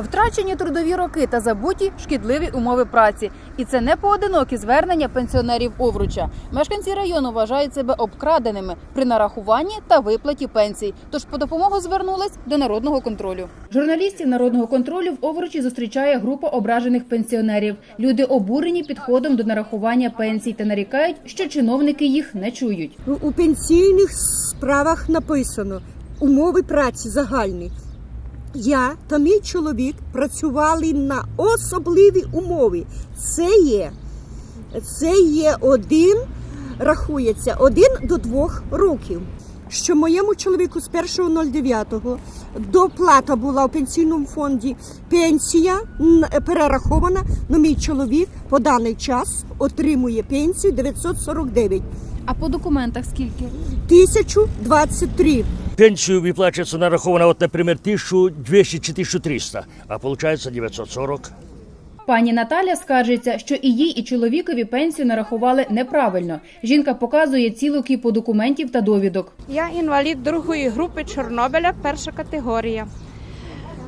Втрачені трудові роки та забуті шкідливі умови праці. І це не поодинокі звернення пенсіонерів Овруча. Мешканці району вважають себе обкраденими при нарахуванні та виплаті пенсій. Тож по допомогу звернулись до народного контролю. Журналістів народного контролю в Овручі зустрічає група ображених пенсіонерів. Люди обурені підходом до нарахування пенсій та нарікають, що чиновники їх не чують. У пенсійних справах написано умови праці загальні. Я та мій чоловік працювали на особливі умови. Це є, це є один, рахується, один до двох років. Що моєму чоловіку з 1.09 доплата була у пенсійному фонді. Пенсія перерахована, але мій чоловік по даний час отримує пенсію 949. А по документах скільки? 1023. Пенсию выплачивается нараховано, вот, например, 1200 чи 1300, а получается 940. Пані Наталя скаржиться, що і їй, і чоловікові пенсію нарахували неправильно. Жінка показує цілу кіпу документів та довідок. Я інвалід другої групи Чорнобиля, перша категорія.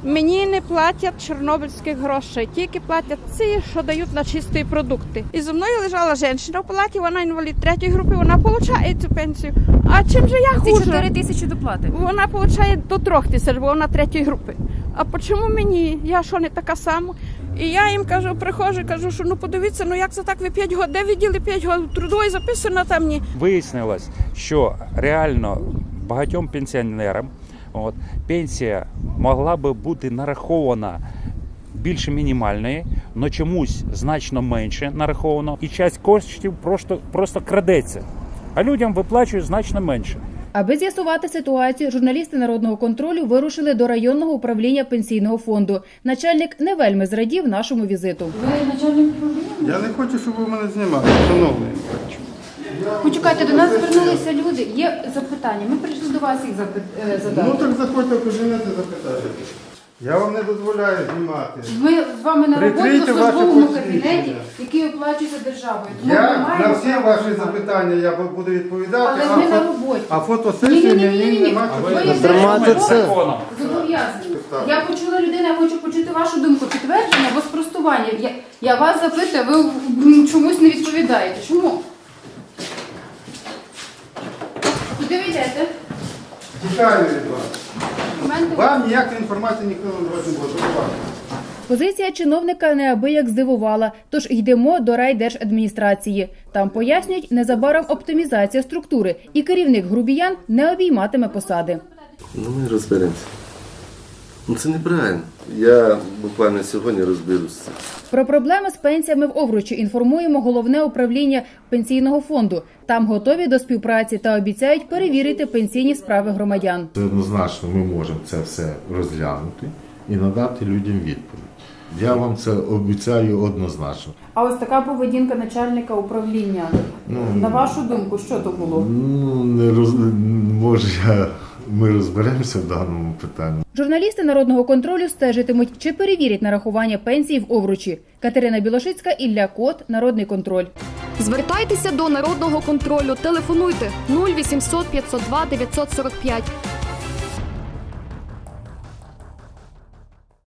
Мені не платять чорнобильських грошей, тільки платять ці, що дають на чисті продукти. І зі мною лежала жінка в палаті, вона інвалід третьої групи, вона отримує цю пенсію. А чим же я хуже? тисячі доплати. Вона отримує до трьох тисяч, бо вона третьої групи. А чому мені? Я що не така сама? І я їм кажу, приходжу, кажу, що ну подивіться, ну як це так, ви 5 років, де виділи 5 років трудової записано там ні. Вияснилось, що реально багатьом пенсіонерам от, пенсія могла би бути нарахована більше мінімальної, але чомусь значно менше нараховано, і часть коштів просто, просто крадеться. А людям виплачують значно менше. Аби з'ясувати ситуацію, журналісти народного контролю вирушили до районного управління пенсійного фонду. Начальник не вельми зрадів нашому візиту. Ви начальник управління? Я не хочу, щоб ви мене знімали, шановний. Почекайте, до нас звернулися люди. Є запитання. Ми прийшли до вас їх запит- е, Ну задати. так заходьте в кабінет і запитайте. Я вам не дозволяю знімати. Ми з вами на роботі Прикрийте ваше службовому посвідчення. кабінеті, який оплачується державою. Тому ми Я маємо на всі право ваші знімати. запитання я буду відповідати, Але а, ми на фо- роботі. а фотосесію Ні-ні-ні-ні-ні. мені нема Ви чого. як Тримати це. Зобов'язані. Я почула людину, я хочу почути вашу думку. Підтвердження або спростування. Я, я вас запитую, ви м, чомусь не відповідаєте. Чому? Куди ви йдете? Тікаю від вас. Вам ніякої інформації ніхто не давати не буде. Позиція чиновника неабияк здивувала, тож йдемо до райдержадміністрації. Там пояснюють, незабаром оптимізація структури, і керівник грубіян не обійматиме посади. Ну, ми розберемося. Ну це неправильно. Я буквально сьогодні цим. Про проблеми з пенсіями в Овручі інформуємо головне управління пенсійного фонду. Там готові до співпраці та обіцяють перевірити пенсійні справи громадян. Це однозначно ми можемо це все розглянути і надати людям відповідь. Я вам це обіцяю однозначно. А ось така поведінка начальника управління. На вашу думку, що то було? Ну не роз може я ми розберемося в даному питанні. Журналісти народного контролю стежитимуть, чи перевірять нарахування пенсії в Овручі. Катерина Білошицька, Ілля Кот, Народний контроль. Звертайтеся до народного контролю. Телефонуйте 0800 502 945